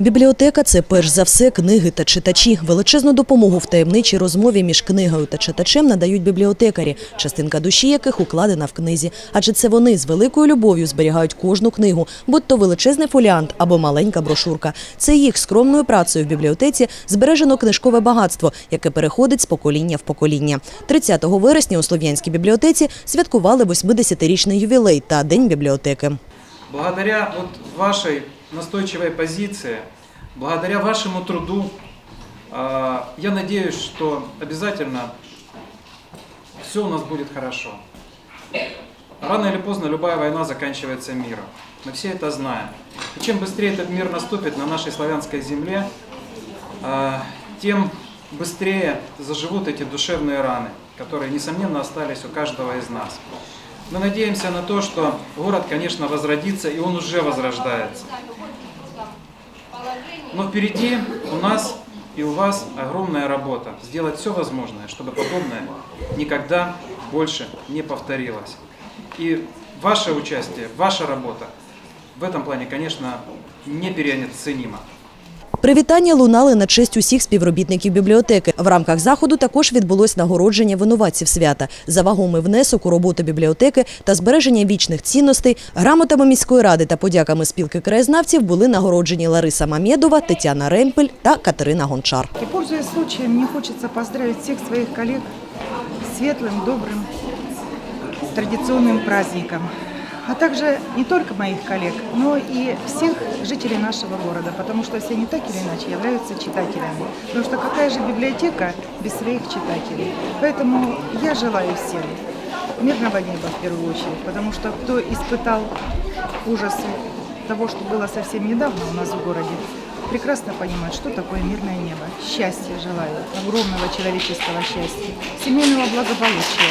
Бібліотека це перш за все книги та читачі. Величезну допомогу в таємничій розмові між книгою та читачем надають бібліотекарі, частинка душі яких укладена в книзі. Адже це вони з великою любов'ю зберігають кожну книгу, будь то величезний фоліант або маленька брошурка. Це їх скромною працею в бібліотеці збережено книжкове багатство, яке переходить з покоління в покоління. 30 вересня у Слов'янській бібліотеці святкували 80-річний ювілей та День бібліотеки. Благодаря вот вашей настойчивой позиции, благодаря вашему труду, а, я надеюсь, что обязательно все у нас будет хорошо. Рано или поздно любая война заканчивается миром. Мы все это знаем. И чем быстрее этот мир наступит на нашей славянской земле, а, тем быстрее заживут эти душевные раны, которые, несомненно, остались у каждого из нас. Мы надеемся на то, что город, конечно, возродится, и он уже возрождается. Но впереди у нас и у вас огромная работа. Сделать все возможное, чтобы подобное никогда больше не повторилось. И ваше участие, ваша работа в этом плане, конечно, непереоценима. Привітання лунали на честь усіх співробітників бібліотеки. В рамках заходу також відбулось нагородження винуватців свята за вагомий внесок у роботу бібліотеки та збереження вічних цінностей. Грамотами міської ради та подяками спілки краєзнавців були нагороджені Лариса Мамєдова, Тетяна Ремпель та Катерина Гончар. И пользуясь случаем, мне хочется поздравить всех своих коллег с светлым, добрым, традиционным праздником. А также не только моих коллег, но и всех жителей нашего города, потому что все они так или иначе являются читателями. Потому что какая же библиотека без своих читателей? Поэтому я желаю всем мирного неба в первую очередь, потому что кто испытал ужасы того, что было совсем недавно у нас в городе, прекрасно понимает, что такое мирное небо. Счастья желаю, огромного человеческого счастья, семейного благополучия.